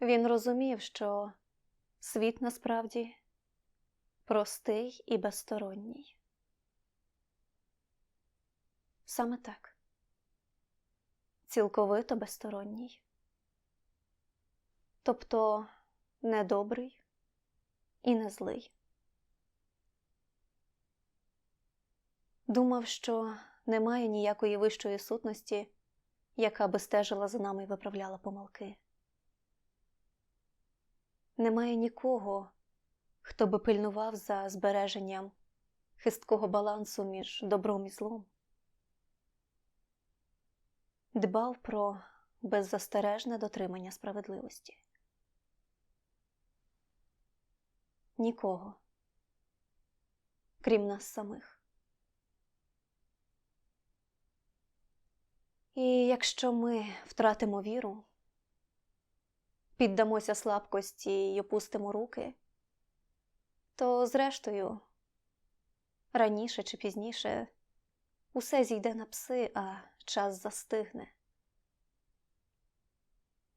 Він розумів, що світ насправді простий і безсторонній. Саме так. Цілковито безсторонній. Тобто не добрий і не злий. Думав, що немає ніякої вищої сутності, яка би стежила за нами і виправляла помилки. Немає нікого, хто би пильнував за збереженням хисткого балансу між добром і злом, дбав про беззастережне дотримання справедливості. Нікого, крім нас самих. І якщо ми втратимо віру, піддамося слабкості й опустимо руки, то, зрештою, раніше чи пізніше усе зійде на пси, а час застигне.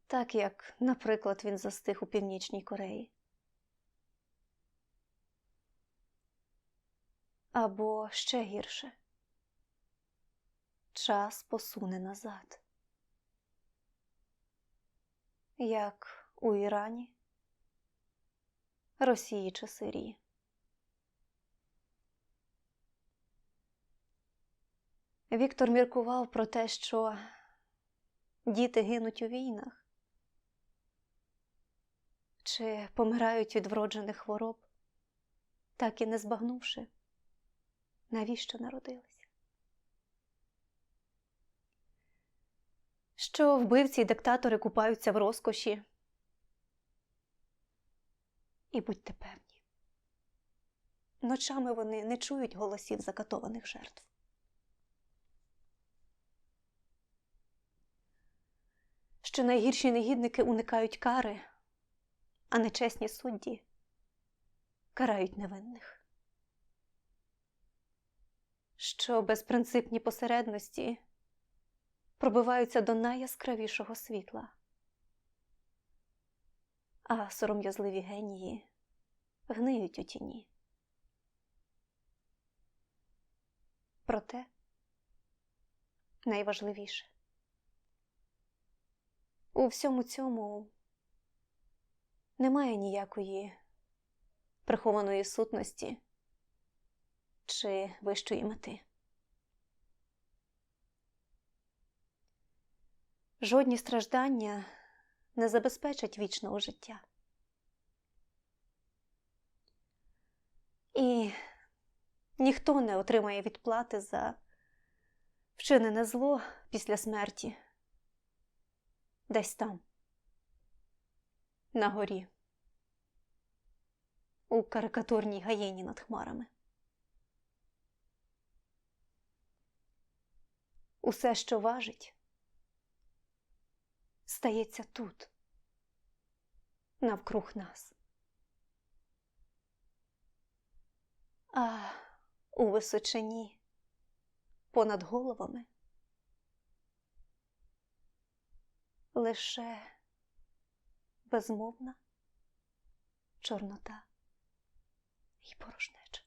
Так як, наприклад, він застиг у Північній Кореї. Або ще гірше час посуне назад. Як у Ірані, Росії чи Сирії. Віктор міркував про те, що діти гинуть у війнах чи помирають від вроджених хвороб, так і не збагнувши, навіщо народилися. Що вбивці й диктатори купаються в розкоші. І будьте певні, ночами вони не чують голосів закатованих жертв. Що найгірші негідники уникають кари, а нечесні судді карають невинних. Що безпринципні посередності пробиваються до найяскравішого світла, а сором'язливі генії гниють у тіні. Проте найважливіше у всьому цьому немає ніякої прихованої сутності чи вищої мети. Жодні страждання не забезпечать вічного життя. І ніхто не отримає відплати за вчинене зло після смерті десь там, на горі, у карикатурній гаєні над хмарами. Усе, що важить, стається тут, навкруг нас. А у височині понад головами лише безмовна чорнота і порожнеча.